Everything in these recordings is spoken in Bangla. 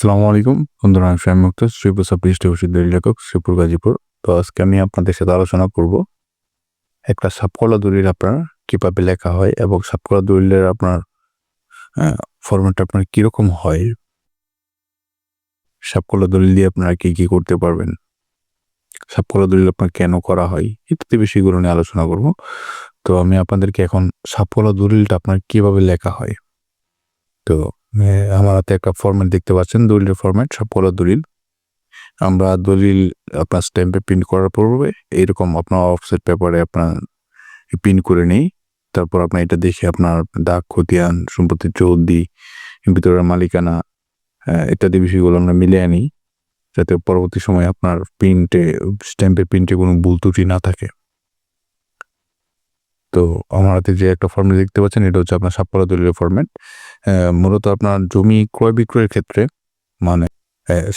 আসসালামু আলাইকুম। বন্ধুরা, আমি শ্যাম মুক্ত শ্রীপুর সাব ডিস্ট্রিবিউশন লেখক শ্রীপুর গাজীপুর। তো আজকে আমি আপনাদের সাথে আলোচনা করব। একটা সাপকলা দলিল আপনার কীভাবে লেখা হয় এবং সাপকলা দলিলের আপনার ফরম্যাটটা আপনার কীরকম হয়? সাপকলা দলিল দিয়ে আপনারা কী কী করতে পারবেন? সাপকলা দলিল আপনার কেন করা হয়? ইত্যাদি বিষয়গুলো নিয়ে আলোচনা করব। তো আমি আপনাদেরকে এখন সাপকলা দলিলটা আপনার কীভাবে লেখা হয়? তো আমার হাতে একটা ফরম্যাট দেখতে পাচ্ছেন দলিলের ফরম্যাট সবগুলো দলিল। আমরা দলিল আপনার স্ট্যাম্পে প্রিন্ট করার পূর্বে এইরকম আপনার অফসেট পেপারে আপনার প্রিন্ট করে নেই। তারপর আপনার এটা দেখে আপনার দাগ, খতিয়ান, সম্পত্তি চৌদ্দি ভিতরের মালিকানা ইত্যাদি বিষয়গুলো আমরা মিলে আনি যাতে পরবর্তী সময়ে আপনার প্রিন্টে স্ট্যাম্পের প্রিন্টে কোনো ভুল ত্রুটি না থাকে। তো আমার হাতে যে একটা ফর্মেট দেখতে পাচ্ছেন, এটা হচ্ছে আপনার সাপ্পালা দলিলের ফরম্যাট মূলত আপনার জমি ক্রয় বিক্রয়ের ক্ষেত্রে মানে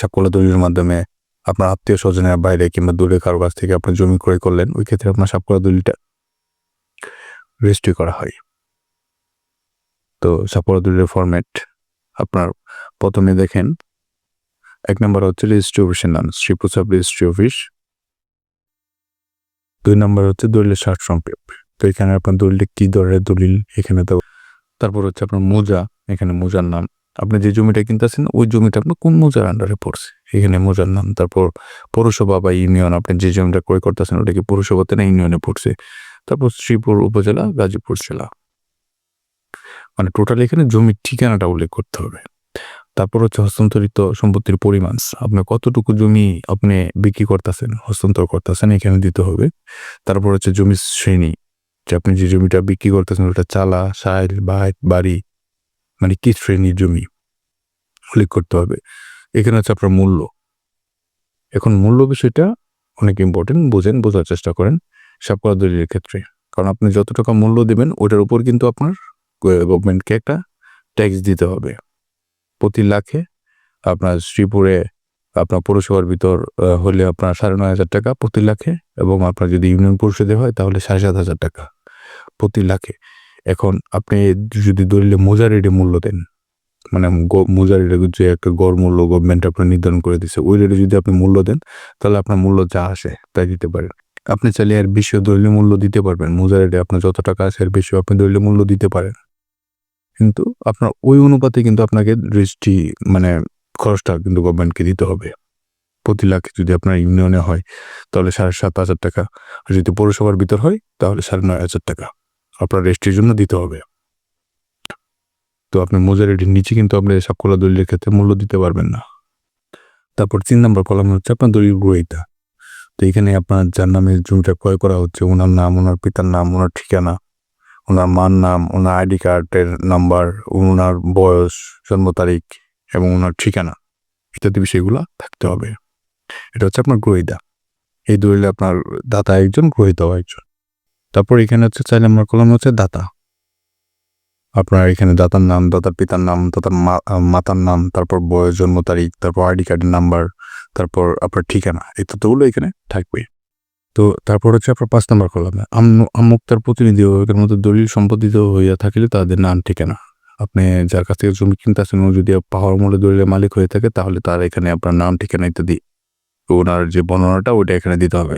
সাপ্পালা দলিলের মাধ্যমে আপনার আত্মীয় স্বজনের বাইরে কিংবা দূরে কারও কাছ থেকে আপনার জমি ক্রয় করলেন, ওই ক্ষেত্রে আপনার সাপ্পালা দলিলটা রেজিস্ট্রি করা হয়। তো সাপ্পালা দলিলের ফরম্যাট আপনার প্রথমে দেখেন, এক নম্বর হচ্ছে রেজিস্ট্রি অফিসের নাম শ্রীপুর সাব রেজিস্ট্রি অফিস দুই নম্বর হচ্ছে দলিলের ষাট সংক্ষেপ তো এখানে আপনার দলিল কি ধরনের দলিল এখানে তো তারপর হচ্ছে আপনার মোজা, এখানে মোজার নাম। আপনি যে জমিটা কিনতেছেন, ওই জমিটা আপনার কোন মোজার আন্ডারে পড়ছে? এখানে মোজার নাম। তারপর পৌরসভা বা ইউনিয়ন, আপনি যে জমিটা ক্রয় করতেছেন ওটা কি পৌরসভাতে না ইউনিয়নে পড়ছে। তারপর শ্রীপুর উপজেলা, গাজীপুর জেলা। মানে টোটাল এখানে জমির ঠিকানাটা উল্লেখ করতে হবে। তারপর হচ্ছে হস্তান্তরিত সম্পত্তির পরিমাণ। আপনি কতটুকু জমি আপনি বিক্রি করতেছেন, হস্তান্তর করতেছেন, এখানে দিতে হবে। তারপর হচ্ছে জমির শ্রেণি। যে আপনি যে জমিটা বিক্রি করতেছেন, ওটা চালা সাইল বাইট বাড়ি মানে কি শ্রেণির জমি? উল্লেখ করতে হবে। এখানে হচ্ছে আপনার মূল্য। এখন মূল্য বিষয়টা অনেক ইম্পর্টেন্ট বোঝেন, বোঝার চেষ্টা করেন সাপকলা দলিলের ক্ষেত্রে। কারণ আপনি যত টাকা মূল্য দেবেন, ওটার উপর কিন্তু আপনার গভর্নমেন্টকে একটা ট্যাক্স দিতে হবে। প্রতি লাখে আপনার শ্রীপুরে আপনার পৌরসভার ভিতর হলে আপনার সাড়ে নয় হাজার টাকা প্রতি লাখে এবং আপনার যদি ইউনিয়ন পরিষদে হয়, তাহলে সাড়ে সাত হাজার টাকা। প্রতি লাখে। এখন আপনি যদি দলিলে মোজা মূল্য দেন মানে মোজা যে একটা গড় মূল্য গভর্নমেন্ট আপনার নির্ধারণ করে দিচ্ছে ওই রেটে যদি আপনি মূল্য দেন, তাহলে আপনার মূল্য যা আসে তাই দিতে পারেন। আপনি চাইলে এর বেশিও দলীয় মূল্য দিতে পারবেন মোজা আপনার যত টাকা আছে এর বেশিও আপনি দলীয় মূল্য দিতে পারেন। কিন্তু আপনার ওই অনুপাতে কিন্তু আপনাকে রেজিস্ট্রি মানে খরচটা কিন্তু গভর্নমেন্টকে দিতে হবে। প্রতি লাখ যদি আপনার ইউনিয়নে হয়, তাহলে সাড়ে সাত হাজার টাকা। আর যদি পৌরসভার ভিতর হয়, তাহলে সাড়ে নয় হাজার টাকা। আপনার রেজিস্ট্রির জন্য দিতে হবে। তো আপনি মোজারিটির নিচে কিন্তু আপনি সাপকলা দলিলের ক্ষেত্রে মূল্য দিতে পারবেন না। তারপর তিন নম্বর কলাম হচ্ছে আপনার দলিল গ্রহিতা। তো এখানে আপনার যার নামে জমিটা ক্রয় করা হচ্ছে, ওনার নাম, ওনার পিতার নাম, ওনার ঠিকানা, ওনার মার নাম, ওনার আইডি কার্ডের নাম্বার, ওনার বয়স, জন্ম তারিখ এবং ওনার ঠিকানা, ইত্যাদি বিষয়গুলো থাকতে হবে। এটা হচ্ছে আপনার গ্রহিতা এই দলিলে আপনার দাতা একজন গ্রহিতাও একজন। তারপর এখানে হচ্ছে চাইলে আমরা কলম হচ্ছে দাতা। আপনার এখানে দাতার নাম, দাতার পিতার নাম, দাতার মাতার নাম, তারপর বয়স, জন্ম তারিখ, তারপর আইডি কার্ডের নাম্বার, তারপর আপনার ঠিকানা, এই তথ্যগুলো এখানে থাকবে। তো তারপর হচ্ছে আপনার পাঁচ নম্বর কলামে। আমুক্তার প্রতিনিধি এর মধ্যে দলিল সম্পাদিত হইয়া থাকিলে তাদের নাম, ঠিকানা। আপনি যার কাছ থেকে জমি কিনতে আসেন যদি পাহাড় মূল্য দলিলের মালিক হয়ে থাকে, তাহলে তার এখানে আপনার নাম, ঠিকানা ইত্যাদি ওনার যে বর্ণনাটা ওইটা এখানে দিতে হবে।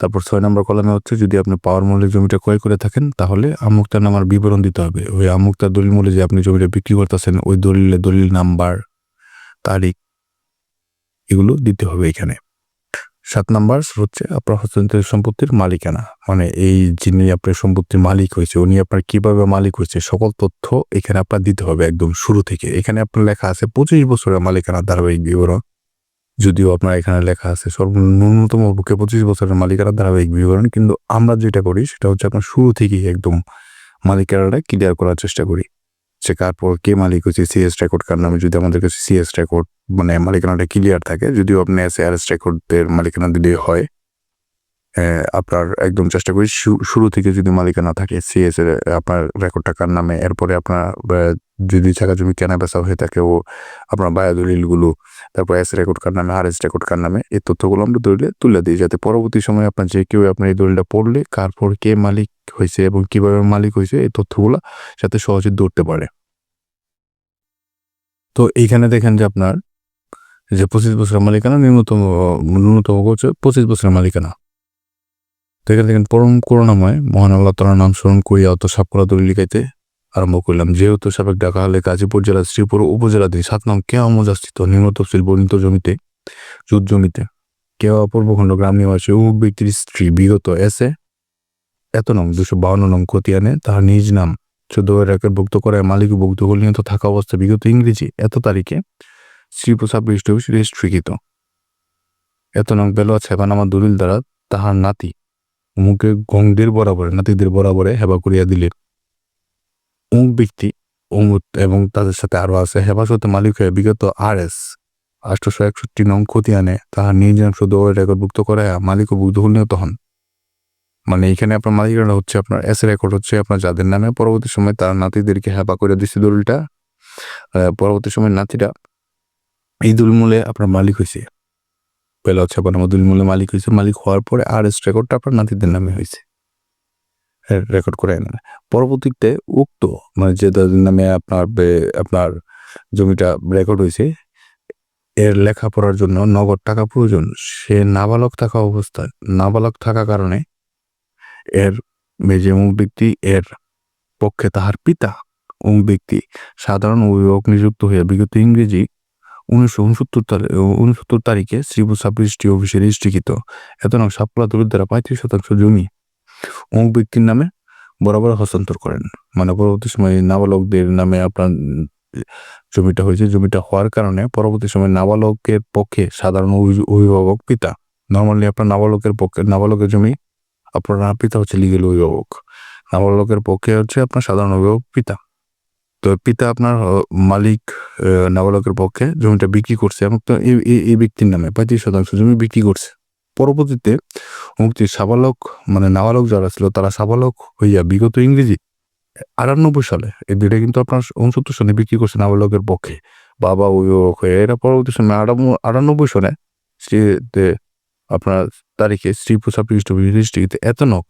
তারপর ছয় নম্বর কলামে হচ্ছে যদি আপনি পাওয়ার মূল্যে জমিটা ক্রয় করে থাকেন তাহলে আমুক্তার নামার বিবরণ দিতে হবে। ওই আমুক্তার দলিল মূল্যে যে আপনি জমিটা বিক্রি করতেছেন ওই দলিলে দলিল নাম্বার তারিখ এগুলো দিতে হবে এখানে। সাত নাম্বার হচ্ছে আপনার হস্তান্তরিত সম্পত্তির মালিকানা। মানে এই যিনি আপনার সম্পত্তির মালিক হয়েছে উনি আপনার কীভাবে মালিক হয়েছে সকল তথ্য এখানে আপনার দিতে হবে একদম শুরু থেকে। এখানে আপনার লেখা আছে পঁচিশ বছরের মালিকানা ধারাবাহিক বিবরণ। যদিও আপনার এখানে লেখা আছে সর্বন্যূনতম পক্ষে পঁচিশ বছরের মালিকানা ধারাবাহিক বিবরণ, কিন্তু আমরা যেটা করি সেটা হচ্ছে আপনার শুরু থেকেই একদম মালিকানাটা ক্লিয়ার করার চেষ্টা করি। সে কারপর কে মালিক হচ্ছে সিএস রেকর্ড কার নামে যদি আমাদের কাছে সিএস রেকর্ড মানে মালিকানাটা ক্লিয়ার থাকে, যদিও আপনি এস আর এস রেকর্ডের মালিকানা দিলে হয় আপনার একদম চেষ্টা করি শুরু থেকে যদি মালিকানা থাকে সিএস এর, আপনার রেকর্ডটা কার নামে, এরপরে আপনার যদি জায়গা জমি কেনা বেচা হয়ে থাকে ও আপনার বায়া দলিলগুলো তারপর এস রেকর্ড কার নামে আর এস রেকর্ড কার নামে, এই তথ্যগুলো আমরা দলিলে তুলে দিই যাতে পরবর্তী সময়ে আপনার যে কেউ আপনার এই দলিলটা পড়লে কারপর কে মালিক হয়েছে এবং কীভাবে মালিক হয়েছে, এই তথ্যগুলো যাতে সহজে ধরতে পারে। তো এইখানে দেখেন যে আপনার যে পঁচিশ বছরের মালিকানা ন্যূনতম ন্যূনতম হচ্ছে পঁচিশ বছরের মালিকানা। তো এখানে দেখেন পরম করুণাময়, মহান আল্লাহ তালার নাম স্মরণ করিয়া অত সাপকরা দলিল লিখাইতে আরম্ভ করলাম। যেহেতু সাবেক ঢাকা হলে গাজীপুর জেলা শ্রীপুর উপজেলাধীন সাত নং কেয়া মজাস্থিত নিম্ন তফসিল বর্ণিত জমিতে জুত জমিতে কেওয়া পূর্বখণ্ড গ্রাম নিবাসী উমুক ব্যক্তির স্ত্রী বিগত এসে এত নং, দুশো বাউন্ন নং খতিয়ানে তাহার নিজ নাম চোদ্দ রেকর্ডভুক্ত করায় মালিক ভুক্ত নিয়ত থাকা অবস্থা বিগত ইংরেজি এত তারিখে শ্রীপুর সাব রেজিস্ট্রি অফিস রেজিস্ট্রিকৃত। এত নং বেলোয়া ছেবানামা দলিল দ্বারা তাহার নাতি মুখে গংদের বরাবরে, নাতিদের বরাবরে হেবা করিয়া দিলেন। অমুক ব্যক্তি অমুক এবং তাদের সাথে আরও আছে হেফাজতে মালিক হয়ে বিগত আর এস আষ্টশো একষট্টি নং খতিয়ানে তাহার নাম শুধু রেকর্ডভুক্ত করায় মালিকও ভুক্ত নিহত হন। মানে এখানে আপনার মালিকানা হচ্ছে আপনার এস রেকর্ড হচ্ছে আপনার যাদের নামে পরবর্তী সময় তার নাতিদেরকে হেপা করে দিচ্ছে দলিলটা। পরবর্তী সময় নাতিরা এই দুলমূলে আপনার মালিক হয়েছে পেলা হচ্ছে আপনার দুলমূলে মালিক হয়েছে মালিক হওয়ার পরে আর এস রেকর্ডটা আপনার নাতিদের নামে হয়েছে রেকর্ড করে নেন। পরবর্তীতে উক্ত মানে যে নামে আপনার আপনার জমিটা রেকর্ড হয়েছে, এর লেখাপড়ার জন্য নগদ টাকা প্রয়োজন। সে নাবালক থাকা অবস্থায়, নাবালক থাকা কারণে এর যে অমুক ব্যক্তি, এর পক্ষে তাহার পিতা অমুক ব্যক্তি, সাধারণ অভিভাবক নিযুক্ত হইয়া বিগত ইংরেজি উনিশশো উনসত্তর উনসত্তর তারিখে শ্রীপুর সাব রেজিস্ট্রি অফিসে এত নং সাপলা দূরের দ্বারা পঁয়ত্রিশ শতাংশ জমি অমুক ব্যক্তির নামে বরাবর হস্তান্তর করেন। মানে পরবর্তী সময়ে নাবালকদের নামে আপনার জমিটা হয়েছে। জমিটা হওয়ার কারণে পরবর্তী সময় নাবালকের পক্ষে সাধারণ অভি- অভিভাবক পিতা। নর্মালি আপনার নাবালকের পক্ষে, নাবালকের জমি আপনার পিতা হচ্ছে লিগেল অভিভাবক। নাবালকের পক্ষে হচ্ছে আপনার সাধারণ অভিভাবক পিতা। তো পিতা আপনার মালিক নাবালকের পক্ষে জমিটা বিক্রি করছে এবং তো এই ব্যক্তির নামে পঁয়ত্রিশ শতাংশ জমি বিক্রি করছে। পরবর্তীতে মুক্তির সাবালক মানে নাবালক যারা ছিল, তারা সাবালক হইয়া বিগত ইংরেজি আটানব্বই সালে এই দুইটা কিন্তু আপনার উনসত্তর সনে বিক্রি করছে নাবালকের পক্ষে। বাবা অভিভাবক হয়ে এরা পরবর্তী সময় আটানব্বই সনে শ্রীতে আপনার তারিখে শ্রী প্রসাদ রেজিস্ট্রিতে এত নক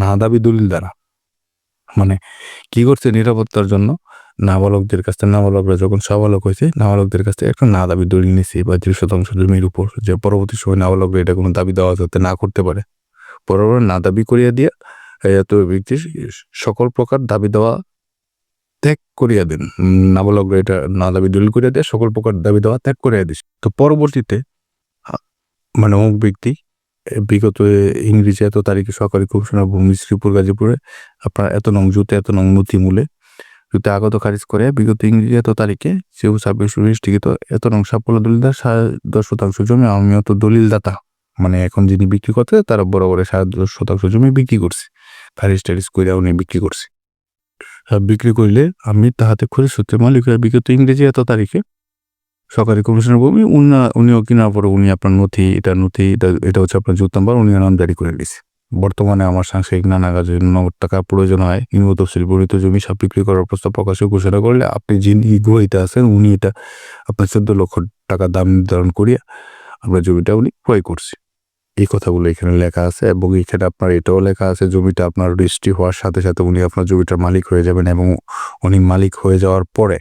না দাবি দলিল দ্বারা। মানে কি করছে নিরাপত্তার জন্য? নাবালকদের কাছ থেকে নাবালকরা যখন সাবালক হয়েছে, নাবালকদের কাছ থেকে একটা না দাবি দলিল বা পঁয়ত্রিশ শতাংশ জমির উপর যে পরবর্তী সময় নাবালকরা এটা কোনো দাবি দেওয়া যাতে না করতে পারে। পরবর্তী না দাবি করিয়া দিয়ে এত ব্যক্তি সকল প্রকার দাবি দেওয়া ত্যাগ করিয়া দেন। নাবালকরা এটা না দাবি দলিল করিয়া দিয়ে, সকল প্রকার দাবি দেওয়া ত্যাগ করিয়া দিস তো পরবর্তীতে মানে অমুক ব্যক্তি বিগত ইংরেজি এত তারিখে সরকারি কমিশনার ভূমি শ্রীপুর, গাজীপুরে, আপনার এত নং জুতে, এত নং নথি মূলে জুতে আগত খারিজ করে বিগত ইংরেজি এত তারিখে সেও ছাব্বিশ রেজিস্ট্রিকৃত এত নং সাফল্য দলিলদার সাড়ে দশ শতাংশ জমি আমি অত দলিলদাতা। মানে এখন যিনি বিক্রি করতে তারা বড় বড় সাড়ে দশ শতাংশ জমি বিক্রি করছে। খারিজ টারিজ করে উনি বিক্রি করছে। বিক্রি করলে আমি তাহাতে খুঁজে সূত্রে মালিক বিগত ইংরেজি এত তারিখে সরকারি কমিশনের ভূমি, উনি উনিও কেনার পরে উনি আপনার নথি, এটা নথি, এটা এটা হচ্ছে আপনার জুত নাম্বার, উনি নাম জারি করে দিয়েছে। বর্তমানে আমার সাংসারিক নানা কাজে জন্য টাকা প্রয়োজন হয়। নিম্ন তফসিল বর্ণিত জমি সব বিক্রি করার প্রস্তাব প্রকাশে ঘোষণা করলে আপনি যিনি ইগ্রহিত আছেন, উনি এটা আপনার চোদ্দ লক্ষ টাকা দাম নির্ধারণ করিয়া আমরা জমিটা উনি ক্রয় করছে। এই কথাগুলো এখানে লেখা আছে এবং এখানে আপনার এটাও লেখা আছে, জমিটা আপনার রেজিস্ট্রি হওয়ার সাথে সাথে উনি আপনার জমিটার মালিক হয়ে যাবেন এবং উনি মালিক হয়ে যাওয়ার পরে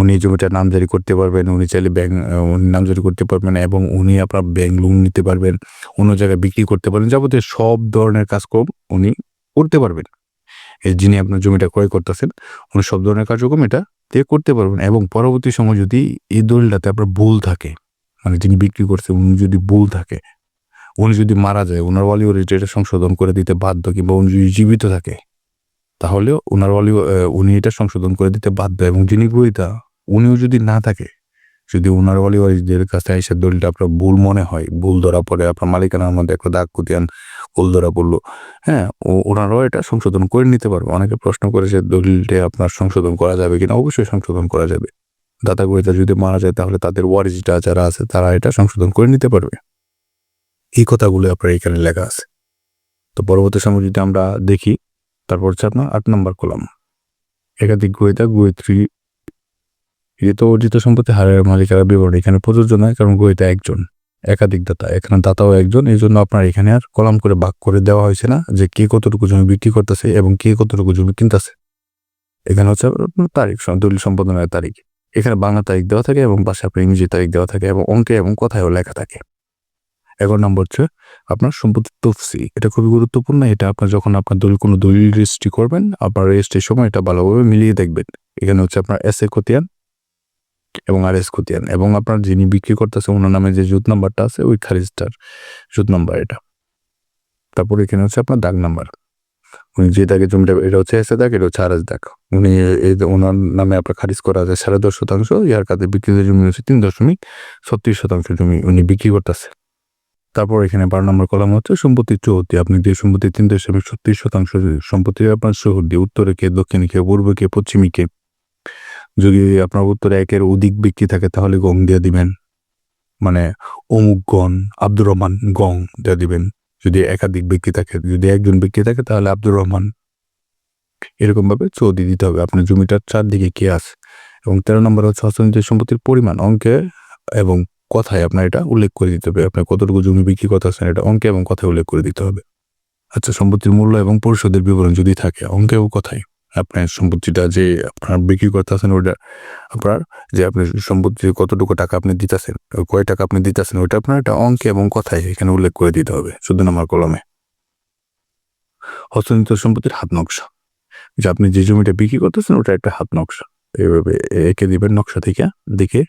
উনি জমিটার নামজারি করতে পারবেন, উনি চাইলে ব্যাংক উনি নামজারি করতে পারবেন এবং উনি আপনার ব্যাংক লোন নিতে পারবেন, অন্য জায়গায় বিক্রি করতে পারবেন, যাবতীয় সব ধরনের কাজকর্ম উনি করতে পারবেন। এই যিনি আপনার জমিটা ক্রয় করতেছেন, উনি সব ধরনের কার্যক্রম এটা দিয়ে করতে পারবেন এবং পরবর্তী সময় যদি এই দলিলটাতে আপনার ভুল থাকে মানে যিনি বিক্রি করছে উনি যদি ভুল থাকে উনি যদি মারা যায় ওনার ওয়ালি এটা সংশোধন করে দিতে বাধ্য কিংবা উনি যদি জীবিত থাকে, তাহলেও ওনার ওয়ালি উনি এটা সংশোধন করে দিতে বাধ্য এবং যিনি গ্রহিতা উনিও যদি না থাকে, যদি ওনার ওয়ালি ওয়ারিসদের কাছে এসে দলিলটা আপনার ভুল মনে হয়, ভুল ধরা পড়ে, আপনার মালিকানার মধ্যে একটা দাগ কুতিয়ান, ভুল ধরা পড়ল হ্যাঁ ওনারাও এটা সংশোধন করে নিতে পারবে। অনেকে প্রশ্ন করেছে দলিলটা আপনার সংশোধন করা যাবে কিনা? অবশ্যই সংশোধন করা যাবে। দাতা গ্রহিতা যদি মারা যায়, তাহলে তাদের ওয়ারিসটা যারা আছে, তারা এটা সংশোধন করে নিতে পারবে। এই কথাগুলো আপনার এখানে লেখা আছে। তো পরবর্তী সময় যদি আমরা দেখি, তারপর হচ্ছে আপনার আট নম্বর কলাম। একাধিক গ্রহিতা, গ্রহিত্রী কৃত অর্জিত সম্পত্তি হারের মালিকারা বিবরণ, এখানে প্রযোজ্য নয়, কারণ গ্রহিতা একজন, একাধিক দাতা। এখানে দাতাও একজন এই জন্য আপনার এখানে আর কলাম করে ভাগ করে দেওয়া হয়েছে না, যে কে কতটুকু জমি বিক্রি করতেছে এবং কে কতটুকু জমি কিনতেছে। এখানে হচ্ছে আপনার তারিখ দলিল সম্পাদনের তারিখ। এখানে বাংলা তারিখ দেওয়া থাকে এবং পাশে আপনার ইংরেজি তারিখ দেওয়া থাকে এবং অঙ্কে এবং কথায়ও লেখা থাকে। এগারো নম্বর হচ্ছে আপনার সম্পত্তির তফসি এটা খুবই গুরুত্বপূর্ণ। এটা আপনার যখন আপনার দলিল, কোনো দলিল রেজিস্ট্রি করবেন, আপনার রেজিস্ট্রির সময় এটা ভালোভাবে মিলিয়ে দেখবেন। এখানে হচ্ছে আপনার এস এ খতিয়ান এবং আর এস খতিয়ান এবং আপনার যিনি বিক্রি করতেছে, ওনার নামে যে জুত নাম্বারটা আছে, ওই খারিজটার জুত নাম্বার এটা। তারপর এখানে হচ্ছে আপনার দাগ নাম্বার। উনি যে দাগে জমিটা, এটা হচ্ছে এসে দাগ, এটা হচ্ছে আর এস দাগ। উনি ওনার নামে আপনার খারিজ করা আছে সাড়ে দশ শতাংশ, ইয়ার কাছে বিক্রিত জমি হচ্ছে তিন দশমিক ছত্রিশ শতাংশ জমি উনি বিক্রি করতেছে। তারপর এখানে বারো নম্বর কলাম হচ্ছে সম্পত্তির চৌহদ্দি। আপনি যে সম্পত্তি তিন দশমিক ছত্রিশ শতাংশ সম্পত্তি আপনার চৌহদ্দি উত্তরে কে দক্ষিণে কে পূর্বে কে পশ্চিমে কে যদি আপনার উত্তরে একের অধিক ব্যক্তি থাকে তাহলে গং দিয়ে দিবেন। মানে অমুক গণ, আব্দুর রহমান গং দিয়ে দিবেন। যদি একাধিক ব্যক্তি থাকে, যদি একজন ব্যক্তি থাকে তাহলে আব্দুর রহমান। এরকম ভাবে চৌদি দিতে হবে। আপনার জমিটার চারদিকে কে আছে এবং তেরো নম্বর হচ্ছে হস্তনিত সম্পত্তির পরিমাণ অঙ্কে এবং কথায় আপনার এটা উল্লেখ করে দিতে হবে। আপনার কতটুকু জমি বিক্রি করতেছেন এটা অঙ্কে এবং কথায় উল্লেখ করে দিতে হবে। আচ্ছা সম্পত্তির মূল্য এবং পরিশোধের বিবরণ যদি থাকে, অঙ্কে ও কথায় আপনার সম্পত্তিটা যে আপনার বিক্রি করতে করতেছেন ওটা আপনার যে আপনি সম্পত্তি কতটুকু টাকা আপনি দিতেছেন, কয় টাকা আপনি দিতেছেন ওটা আপনার একটা অঙ্কে এবং কথায় এখানে উল্লেখ করে দিতে হবে শুধু নামার কলমে। হস্তনিত সম্পত্তির হাত নকশা। যে আপনি যে জমিটা বিক্রি করতেছেন ওটা একটা হাত নকশা। এইভাবে এঁকে দিবেন নকশা থেকে দেখে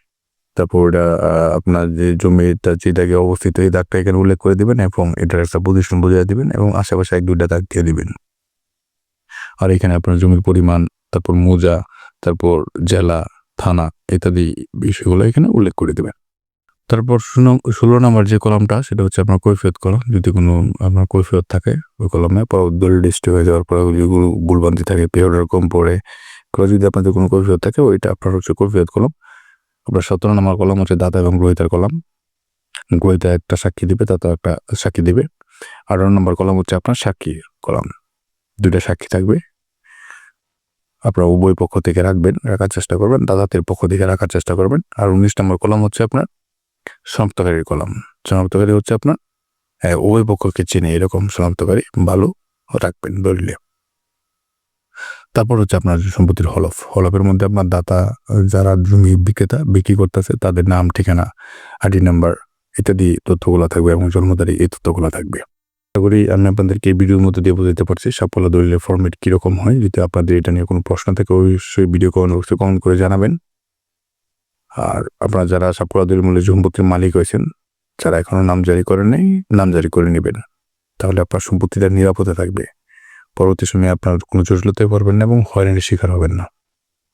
তারপর আপনার যে জমিটা যে দাগে অবস্থিত, এই দাগটা এখানে উল্লেখ করে দিবেন এবং এটার একটা পজিশন বুঝিয়ে দিবেন এবং আশেপাশে এক, দুইটা দাগ দিয়ে দিবেন। আর এখানে আপনার জমির পরিমাণ, তারপর মোজা, তারপর জেলা, থানা ইত্যাদি বিষয়গুলো এখানে উল্লেখ করে দেবেন। তারপর ষোলো- নম্বর যে কলমটা, সেটা হচ্ছে আপনার কৈফিয়ত কলম। যদি কোনো আপনার কৈফিয়ত থাকে ওই কলমে দলিল ডিস্ট্রি হয়ে যাওয়ার পরে যেগুলো ভুলবান্তি থাকে পেয়ারের কম পড়ে যদি আপনাদের কোনো কৈফিয়ত থাকে, ওইটা আপনার হচ্ছে কৈফিয়ত কলম। আপনার সতেরো নম্বর কলম হচ্ছে দাতা এবং গ্রহিতার কলম। গ্রহিতা একটা সাক্ষী দিবে দাতা একটা সাক্ষী দিবে। আঠারো নম্বর কলম হচ্ছে আপনার সাক্ষী কলম। দুইটা সাক্ষী থাকবে। আপনার উভয় পক্ষ থেকে রাখবেন রাখার চেষ্টা করবেন দাদাতের পক্ষ থেকে রাখার চেষ্টা করবেন। আর উনিশ নম্বর কলম হচ্ছে আপনার শনাক্তকারীর কলম। শনাক্তকারী হচ্ছে আপনার হ্যাঁ, উভয় পক্ষকে চেনে এরকম শনাক্তকারী ভালো রাখবেন দলিলে তারপর হচ্ছে আপনার সম্পত্তির হলফ হলফের মধ্যে আপনার দাতা, যারা জমি বিক্রেতা, বিক্রি করতেছে, তাদের নাম, ঠিকানা আইডি নাম্বার ইত্যাদি তথ্যগুলো থাকবে এবং জন্ম তারিখ এই তথ্যগুলো থাকবে। আশা করি আমি আপনাদেরকে এই ভিডিওর মধ্যে দিয়ে বোঝাতে পারছি সাফল্য দলিলের ফর্মেট কীরকম হয়। যদি আপনাদের এটা নিয়ে কোনো প্রশ্ন থাকে, অবশ্যই ভিডিও কমেন্ট বক্সে কমেন্ট করে জানাবেন। আর আপনারা যারা সাফল্য দলিল মূল্যে সম্পত্তির মালিক হয়েছেন, যারা এখনও নাম জারি করেন নাই, নাম জারি করে নেবেন। তাহলে আপনার সম্পত্তিটা নিরাপদে থাকবে। পরবর্তী সময়ে আপনার কোনো জটিলতায় পারবেন না এবং হয়রানির শিকার হবেন না।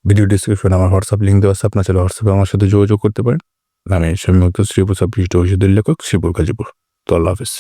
ভিডিও ডিসক্রিপশনে আমার হোয়াটসঅ্যাপ লিঙ্ক দেওয়া আছে, আপনার চাইলে হোয়াটসঅ্যাপে আমার সাথে যোগাযোগ করতে পারেন। আমি স্বামী শ্রীপুর সাব পৃষ্ঠ লেখক শ্রীপুর গাজীপুর। তো আল্লাহ হাফিজ।